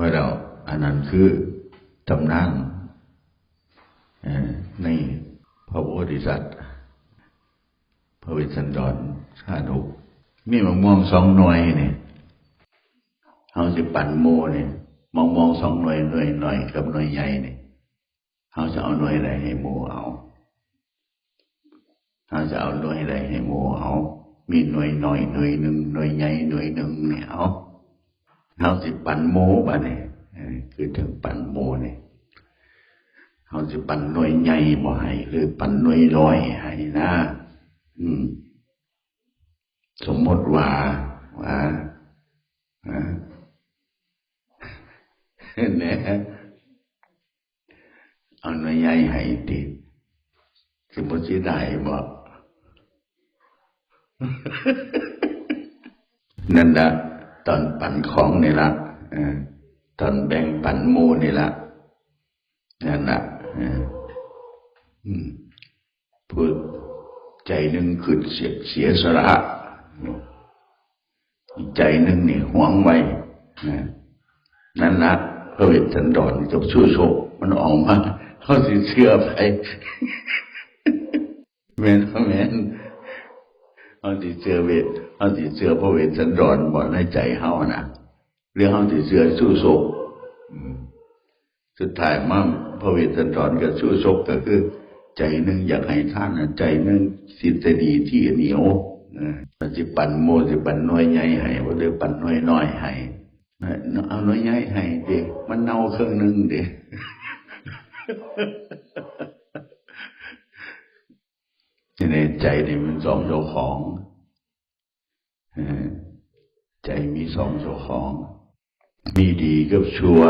ว่าเราอันนั้นคือตำนานเอ่อในพระโพธิสัตว์พระเวสสันดรชาดกมีมะม่วงสองหน่วยเนี่ยเขาจะปั่นโมเนี่ยมองมองสองหน่วยหน่วยหน่อยกับหน่วยใหญ่เนี่ยเขาจะเอาหน่วยอะไรให้โมเอาเขาจะเอาหน่วยอะไรให้โมเอา มีหน่วยหน่อยหน่วยหนึ่งหน่วยใหญ่หน่วยหนึ่งเนี่ยเอา เขาจะปั่นโมบ้าเนี่ยคือถึงปั่นโมเนี่ยเขาจะปั่นหน่วยใหญ่บ่ให้หรือปั่นหน่วยน้อยให้นะอืม สมมติว่าว่าอ่าเนี่ยเอาหน่วยใหญ่ให้ติสมมติได้บ่นั่นละ ตอนปั่นของนี่ละอตอนแบ่งปั่นมูนี่ละนั่นละอืมพูดใจหนึ่งคือเสียเสียสละใจหนึ่งนี่หวงไว้นั่นละพระเวทสันดรจบช่วยโชคมันออกมาเขาสิเชื่อไปแม่นแม่น เขาสิเชื่อเวทเขาสิเชื่อพระเวทสันดรบ่ในใจเฮานะเรื่องเขาสิเชื่อสู้โชคอืมสุดท้ายมาพระเวทสันดรกับสู้โชคก็คือ ใจนึงอยากให้ท่านใจนึงสิทธิดีที่เหนียวนะสิปันโมสิปันน้อยใหญ่ให้บ่ได้ปันน้อยน้อยให้เอาน้อยใหญ่ให้เด็กมันเน่าเครื่องหนึงเด็ก ที่ในใจนี่มันสองเจ้าของเออใจมีสองเจ้าของ มีดีกับชั่ว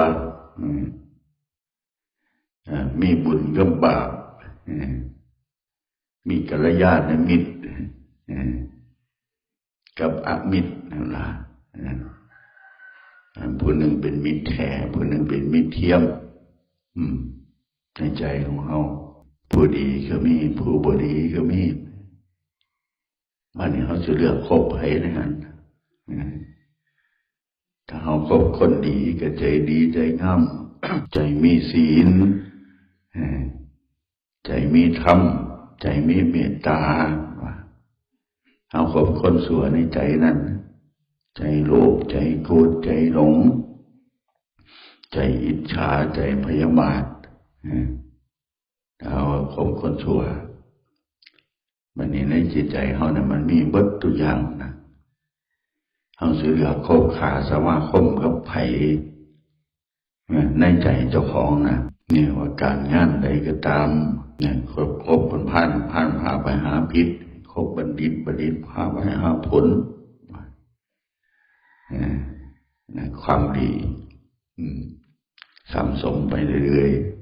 อ่ามีบุญกับบาปเออมีกัลยาณมิตรกับอมิตรนั่นล่ะอ่าผู้หนึ่งเป็นมิตรแท้ผู้หนึ่งเป็นมิตรเทียมอืมในใจของเขา ผู้ดีก็มี ผู้บดีก็มีวันนี้เขาจะเลือกคบใครนั้นอืมถ้าเขาคบคนดีก็ใจดีใจงามใจมีศีลใจมีธรรม ใจมีเมตตาว่าเอาคบคนสัวในใจนั้น ใจโลภใจโกรธใจหลง ใจอิจฉาใจพยาบาท เออเอาคบคนชั่วมันนี่ในจิตใจเขาเนี่ยมันมีเบิดตุกอย่างนะเขาสิเลือคบขาสมาคมกับไผ่ในใจเจ้าของนะเนี่ยว่าการงานใดก็ตามเนี่ยคบคบคนผ่านผ่านพาไปหาพิษคบบัณฑิตบัณฑิตพาไปหาผลเนี่ยนะความดีสัมสมไปเรื่อยๆ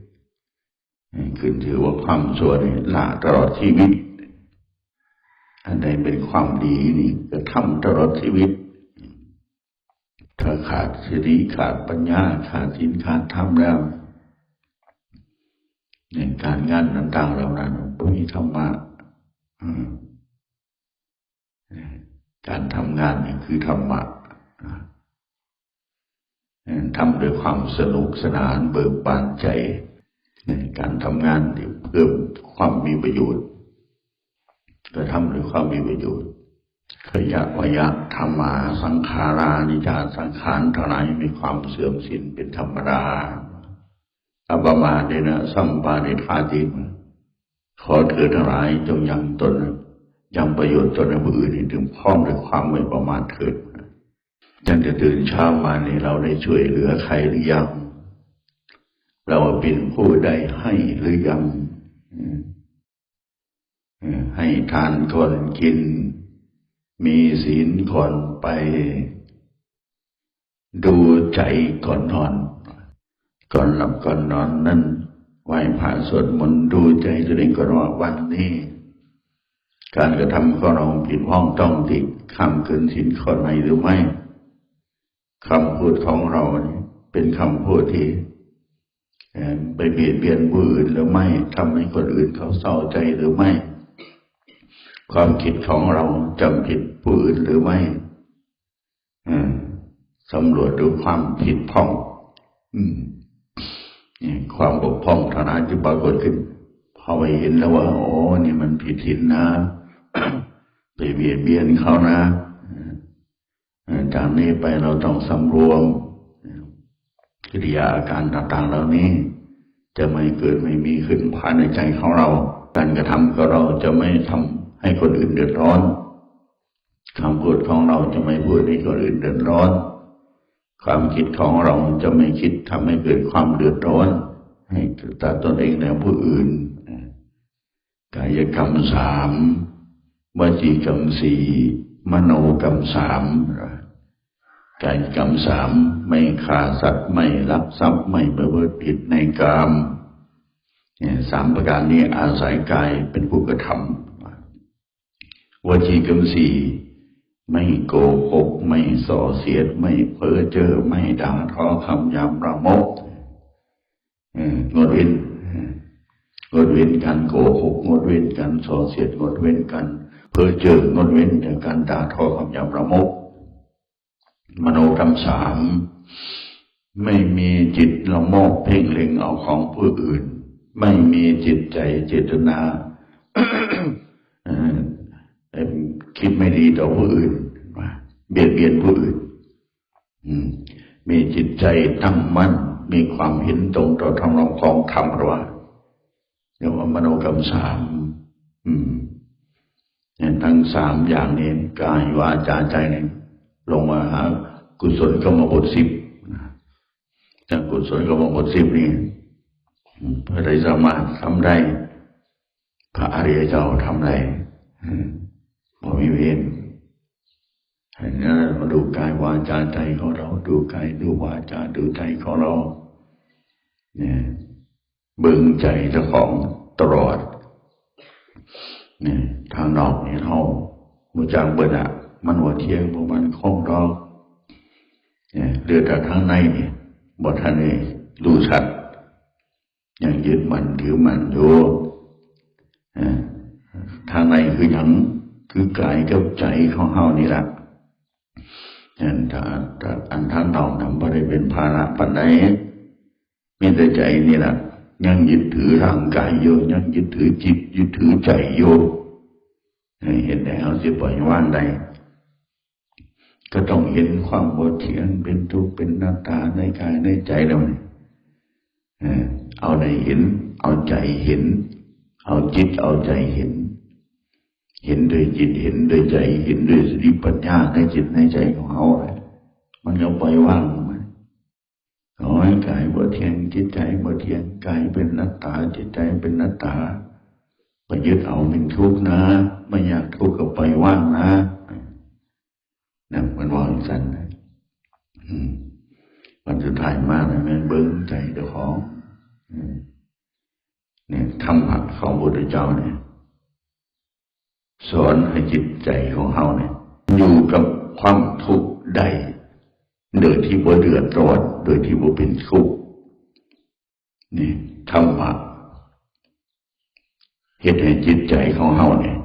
ขึ้นถือว่าความชั่วนี่ละตลอดชีวิต อันใดเป็นความดีนี่ก็ทำตลอดชีวิต ถ้าขาดสติขาดปัญญา ขาดสินขาดธรรมแล้วในการงานต่างๆเหล่านั้นไม่มีธรรมะการทำงานนี่คือธรรมะทำด้วยความสนุกสนานเบิกบานใจ การทำงานเพื่อความมีประโยชน์ก็ทำด้วยความมีประโยชน์ขยะวยะธรรมาสังขารานิจาสังขารเท่าไหร่มีความเสื่อมสิ้นเป็นธรรมดาอัปมาเดนะสัมปาเดธาติขอเถิดทั้งหลายจงยังตนยังประโยชน์ตนและผู้อื่นให้ถึงพร้อมด้วยความไม่ประมาทเถิดจังจะตื่นเช้ามานี่เราได้ช่วยเหลือใครหรือยัง เราเป็นผู้ได้ให้หรือยังให้ทานคนกิน มีศีลก่อนไป ดูใจก่อนนอน ก่อนหลับก่อนนอนนั่นไหวพระสวดมนต์ดูใจตัวเองก่อนว่าวันนี้ การกระทำของเราผิดพ้องต้องติดคำเกินศีลข้อไหนหรือไม่คำพูดของเราเป็นคำพูดที่ ไปเบียดเบียนผู้อื่นหรือไม่ทำให้คนอื่นเขาเศร้าใจหรือไม่ ความคิดของเราจำผิดผู้อื่นหรือไม่สำรวจดูความผิดพ้องอืมความบกพร่องท่านั้นที่ปรากฏขึ้นพอไปเห็นแล้วว่าโอ้นี่มันผิดศีลนะไปเบียดเบียนเขานะจากนี้ไปเราต้องสำรวม กิริยาอาการต่างๆ เหล่านี้ จะไม่เกิดไม่มีขึ้นภายในใจของเรา การกระทำของเราจะไม่ทำให้คนอื่นเดือดร้อนคำพูดของเราจะไม่พูดให้คนอื่นเดือดร้อน ความคิดของเราจะไม่คิดทำให้เกิดความเดือดร้อน ให้ต่ตนเองและผู้อื่น กายกรรมสามวจีกรรมสี่มโนกรรมสาม กายกรรมสามไม่ฆ่าสัตว์ไม่ลักทรัพย์ไม่ประพฤติผิดในกรรมเนี่ยสามประการนี้อาศัยกายเป็นผู้กระทำวจีกรรมสี่ไม่โกหกไม่ส่อเสียด ไม่เพ้อเจ้อไม่ด่าทอคำหยาบประมกเอองดเว้นงดเว้นการโกหกงดเว้นการส่อเสียดงดเว้นการเพ้อเจ้องดเว้นการด่าทอคำหยาบประมก มโนกรรมสามไม่มีจิตละโมบเพ่งเล็งเอาของผู้อื่น ไม่มีจิตใจเจตนาเอ่อเอ่อคิดไม่ดีต่อผู้อื่นเบียดเบียนผู้อื่นมีจิตใจตั้งมั่นมีความเห็นตรงต่อธรรมนองของธรรมหรือว่าเรียกว่ามโนกรรมสามอืมเนี่ยทั้งสามอย่างนี้กายวาจาใจนี่ลงมาหา กุศลกรรมบทสิบจากกุศลกรรมบทสิบนี่อืมพระได้สามารถทำได้ พระอริยเจ้าทำได้อืมบ่มีเวรให้นมาดูกายวาจาใจของเรา ดูกายดูวาจาดูใจของเรา เนี่ยเบิ่งใจเจ้าของตลอดเนี่ยทางนอกเนี่ยเรามูจังเบิดอะมันหัวเทียงพวกมันคงดอก เนี่ยเรือแต่ทางในเนี่ยบทท่านนี่รู้ชัดยังยึดมันถือมันอยู่เอ่อทางในคือหยังคือกายกับใจของเฮานี่แหละอันถ้าถ้าอันท่านนอกนำบ่ได้เป็นภาระปันใดมีแต่ใจนี่แหละยังยึดถือร่างกายอยู่ยังยึดถือจิตยึดถือใจอยู่เห็นแล้วสิปล่อยวางได้ ก็ต้องเห็นความโมเทียนเป็นทุกข์เป็นหน้าตาในกายในใจเราเนี่ยเอาในเห็น เอาใจเห็น เอาจิตเอาใจเห็น เห็นด้วยจิตเห็นด้วยใจ เห็นด้วยสติปัญญาในจิตในใจของเขาเลยมันก็ปล่อยวางมันขอให้กายบ่เทียงจิตใจบ่เทียงกายเป็นนัตตาจิตใจเป็นนัตตาไปยึดเอาเป็นทุกข์นะ ไม่อยากทุกข์ก็ปล่อยว่างนะ นั่นมันวาองนั้นนะมวันสุดท้ายมากเลยม่นเบิ้งใจเจ้าของอืมเนี่ยธรรมะของพระพุทธเจ้าเนี่ยสอนให้จิตใจของเฮาเนี่ย อยู่กับความทุกข์ได้โดยที่บ่เดือดร้อนโดยที่บ่เป็นทุกข์นี่ธรรมะเหตุให้จิตใจของเฮาเนี่ย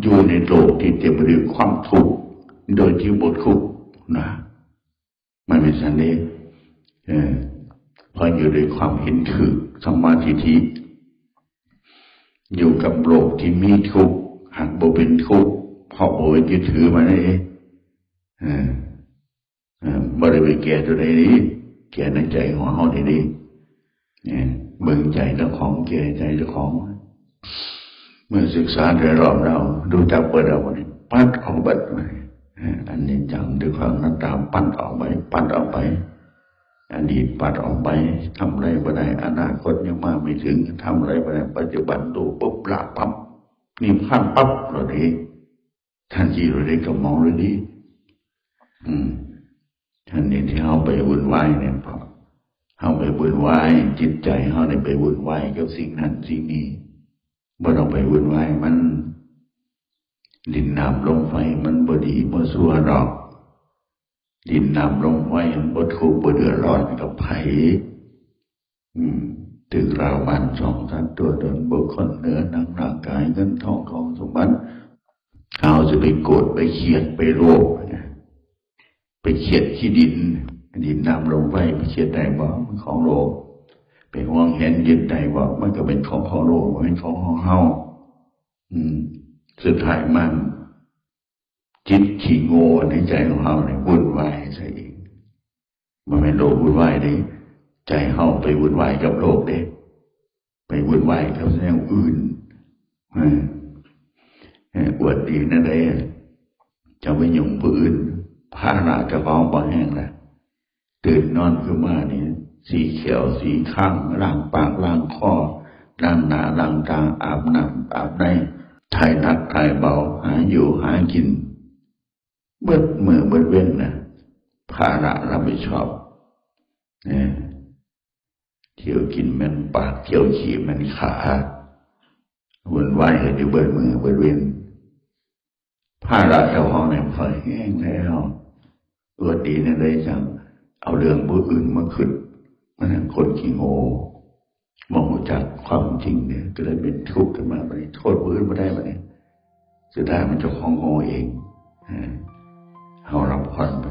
อยู่ในโลกที่เต็มไปด้วยความทุกข์ โดยที่บ่ทุกนะมันเป็นสันนี้เออพราะอยู่ด้วยความเห็นถือสมาธิทิอยู่กับโลกที่มีทุกข์หากบ่เป็นทุกข์เพราะบ่ยึดถือมาได้เออเออบ่ได้ไปแก่ตัวใดนี้แก่ในใจของเฮาได้ดีเนี่ยเบิ่งใจเจ้าของแก่ใจเจ้าของ เมื่อศึกษาโดยรอบเราดูจักเปิดเอาวันนี้ปัดออกบัดไปเอันนี้จังด้วยความนัตตาปัดออกไป ปัดออกไป อดีตปัดออกไปทำอะไรบ่ได้อนาคตยังมาไม่ถึงทำอะไรบ่ได้ปัจจุบันดูปุ๊บละปั๊บนี่ข้ามปั๊บเราดีทันทีเราได้ก็มองเลยดีอืมท่านนี้ที่เขาไปวุ่นวายเนี่ยพอเขาไปวุ่นวายจิตใจเขาได้ไปวุ่นวายกับสิ่งนั้นสิ่งนี้บ่ต้องไปวุ่นวายมัน ดินน้ำลมไฟมันบดีบ่สัวดอก ดินน้ำลมไฟมันบ่ทุกบ่เดือดร้อนกับไผอืมตึกราวบ้านสองท่านตัวตนบุคคลเนื้อหนังร่างกายเงินทองของสมบัติเขาจะไปโกรธไปเครียดไปโลภนะไปเครียดขี้ดิน ดินน้ำลมไฟไปเชียดได้บ่มันของโลกไปห่วงเห็นยึดได้บ่มันก็เป็นของของโลกเป็นของของเฮาอืม สุดท้ายมันจิตขี้โง่ในใจของเฮาเนี่ยวุ่นวายซะเองมันเป็นโลกวุ่นวายเด้ใจเฮาไปวุ่นวายกับโลกเด้ไปวุ่นวายกับแนวอื่นอวดดีนั่นเองจะไปยุ่งผู้อื่นภาระเจะของบ่แห้งละตื่นนอนขึ้นมานี่สีเขียวสีข้างล้างปากล้างคอล้างหนาล้างตาอาบน้ำอาบใน ถ่ายหนักถ่ายเบาหาอยู่หากิน เบิดมือเบิดเว้นนะภาระรับผิดชอบเนี่ยเที่ยวกินแมันปากเที่ยวขี่แมันขาวนวายให้อยู่เบิดมือเบิดเว้นภาระเจ้าของเนี่ยพอแห้งแล้วตัวดีเนี่ยเลยจังเอาเรื่องผู้อื่นมาขึ้นมันคนขี้โง่ มองจากความจริงเนี่ย ก็เลยเป็นทุกข์ขึ้นมาไปโทษพื้นมาได้มาเนี่ยสุดท้ายมันจะของงอเองเอารับผ่อนไป